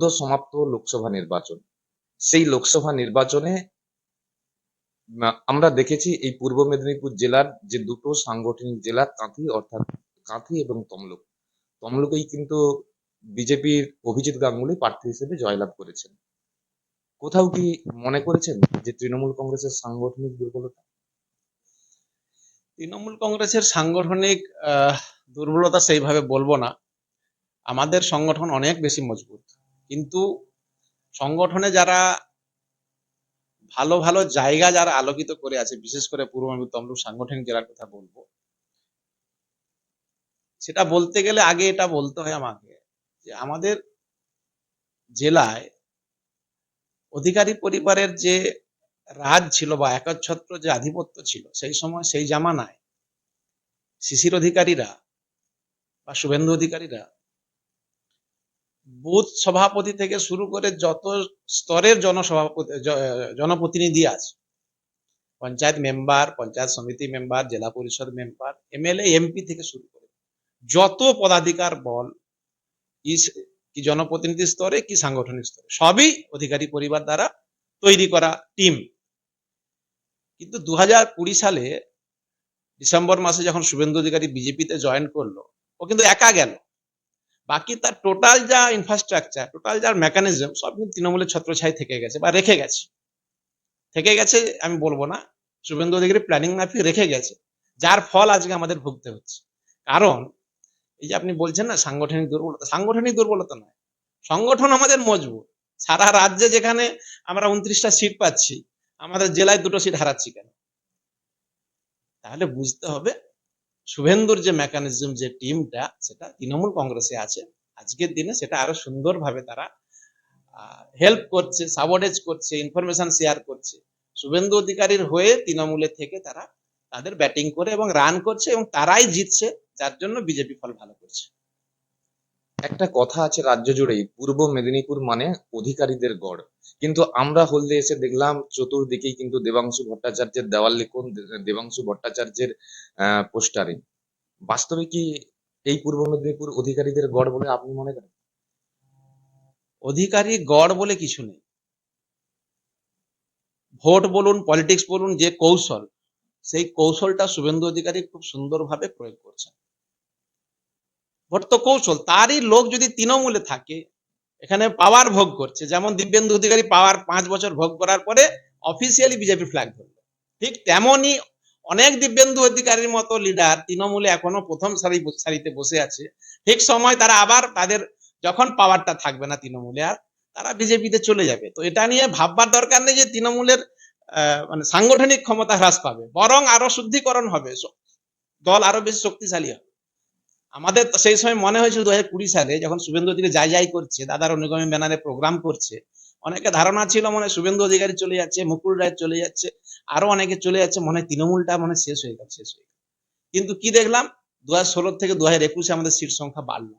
সদ্য সমাপ্ত লোকসভা নির্বাচন। সেই লোকসভা নির্বাচনে আমরা দেখেছি এই পূর্ব মেদিনীপুর জেলার যে দুটো সাংগঠনিক জেলা, কাঁথি অর্থাৎ কাঁথি এবং তমলুক। তমলুকেই কিন্তু বিজেপির অভিজিৎ গাঙ্গুলি প্রার্থী হিসেবে জয়লাভ করেছেন। কোথাও কি মনে করেছেন যে তৃণমূল কংগ্রেসের সাংগঠনিক দুর্বলতা? তৃণমূল কংগ্রেসের সাংগঠনিক দুর্বলতা সেইভাবে বলব না। আমাদের সংগঠন অনেক বেশি মজবুত। কিন্তু সংগঠনে যারা ভালো ভালো জায়গা যারা আলোকিত করে আছে, বিশেষ করে পূর্ব মেদিনীপুর তমলুক সাংগঠনিক জেলার কথা বলব, সেটা বলতে গেলে আগে এটা বলতে হয় আমাকে যে আমাদের জেলায় অধিকারী পরিবারের যে রাজ ছিল বা একচ্ছত্র যে আধিপত্য ছিল, সেই সময়, সেই জামানায় শিশির অধিকারীরা বা শুভেন্দু অধিকারীরা বুথ সভাপতি থেকে শুরু করে যত স্তরের জনসভাপতি জনপ্রতিনিধি আছে, পঞ্চায়েত মেম্বার, পঞ্চায়েত সমিতি মেম্বার, জেলা পরিষদ মেম্বার, এমএলএ, এমপি থেকে শুরু করে যত পদাধিকার বল, কি জনপ্রতিনিধি স্তরে, কি সাংগঠনিক স্তরে, সবই অধিকারী পরিবার দ্বারা তৈরি করা টিম। কিন্তু দু কুড়ি সালে ডিসেম্বর মাসে যখন শুভেন্দু অধিকারী বিজেপিতে জয়েন করল, ও কিন্তু একা গেল। বাকি তার টোটাল যা ইনফ্রাস্ট্রাকচার টোটাল যার মেকানিজম সব কিন্তু তৃণমূলের ছত্রছায় থেকে গেছে বা রেখে গেছে। থেকে গেছে আমি বলব না, শুভেন্দু অধিকারী প্ল্যানিং মাফিক রেখে গেছে, যার ফল আজকে আমাদের ভুগতে হচ্ছে। কারণ, এই যে আপনি বলছেন না সাংগঠনিক দুর্বলতা সাংগঠনিক দুর্বলতা নয়, সংগঠন আমাদের মজবুত। সারা রাজ্যে যেখানে আমরা উনত্রিশটা সিট পাচ্ছি, আমাদের জেলায় দুটো সিট হারাচ্ছি কেন? তাহলে বুঝতে হবে শুভেন্দুর যে মেকানিজম যে টিমটা সেটা তৃণমূল কংগ্রেসে আছে। আজকের দিনে সেটা আরও সুন্দরভাবে তারা হেল্প করছে সাবর্ডেজ করছে ইনফরমেশন শেয়ার করছে। শুভেন্দু অধিকারীর হয়ে তৃণমূলে থেকে তারা তাদের ব্যাটিং করে এবং রান করছে এবং তারাই জিতছে, যার জন্য বিজেপি ফল ভালো করছে। একটা কথা আছে রাজ্য জুড়েই, পূর্ব মেদিনীপুর মানে অধিকারীদের গড়। কিন্তু আমরা হলদে এসে দেখলাম, চতুর্দিকেই কিন্তু দেবাংশু ভট্টাচার্যের দেওয়াল লিখন দেবাংশু ভট্টাচার্যের পোস্টারে। বাস্তবে কি এই পূর্ব মেদিনীপুর অধিকারীদের গড় বলে আপনি মনে করেন? অধিকারী গড় বলে কিছু নেই। ভোট বলুন, পলিটিক্স বলুন, যে কৌশল, সেই কৌশলটা শুভেন্দু অধিকারী খুব সুন্দরভাবে প্রয়োগ করছেন। ভোট তো কৌশল। তারই লোক যদি তৃণমূলে থাকে, এখানে পাওয়ার ভোগ করছে। যেমন দিব্যেন্দু অধিকারী পাওয়ার পাঁচ বছর ভোগ করার পরে অফিসিয়ালি বিজেপি ফ্ল্যাগ ধরলো। ঠিক তেমনই অনেক দিব্যেন্দু অধিকারীর মতো লিডার তৃণমূলে এখনও প্রথম সারি সারিতে বসে আছে। ঠিক সময় তারা আবার তাদের যখন পাওয়ারটা থাকবে না তৃণমূলে আর, তারা বিজেপিতে চলে যাবে। তো এটা নিয়ে ভাববার দরকার নেই যে তৃণমূলের মানে সাংগঠনিক ক্ষমতা হ্রাস পাবে। বরং আরও শুদ্ধিকরণ হবে। দল আরও বেশি শক্তিশালী হবে। আমাদের সেই সময় মনে হয়েছিল দু হাজার কুড়ি সালে যখন শুভেন্দু অধিকারী যাই যাই করছে, দাদার অনুগামী ব্যানারে প্রোগ্রাম করছে, অনেকে ধারণা ছিল মনে শুভেন্দু অধিকারী চলে যাচ্ছে, মুকুল রায় চলে যাচ্ছে, আরও অনেকে চলে যাচ্ছে, মনে তৃণমূলটা মনে শেষ হয়ে গেল শেষ হয়ে কিন্তু কি দেখলাম? দু হাজার ষোলো থেকে দু হাজার একুশে আমাদের সিট সংখ্যা বাড়লো।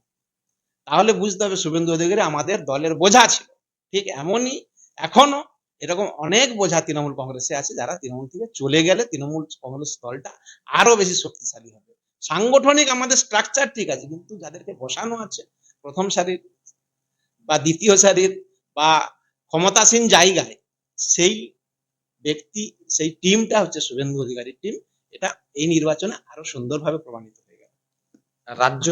তাহলে বুঝতে হবে শুভেন্দু অধিকারী আমাদের দলের বোঝা ছিল। ঠিক এমনই এখনও এরকম অনেক বোঝা তৃণমূল কংগ্রেসে আছে যারা তৃণমূল থেকে চলে গেলে তৃণমূল কংগ্রেস দলটা আরও বেশি শক্তিশালী হবে। সাংগঠনিক আমাদের স্ট্রাকচার ঠিক আছে, কিন্তু যাদেরকে বসানো আছে, প্রথম সারির বা দ্বিতীয় সারির বা ক্ষমতাসীন জায়গায়, সেই ব্যক্তি, সেই টিমটা হচ্ছে শুভেন্দু অধিকারীর টিম এটা এই নির্বাচনে আরও সুন্দরভাবে প্রমাণিত হয়ে গেল। রাজ্য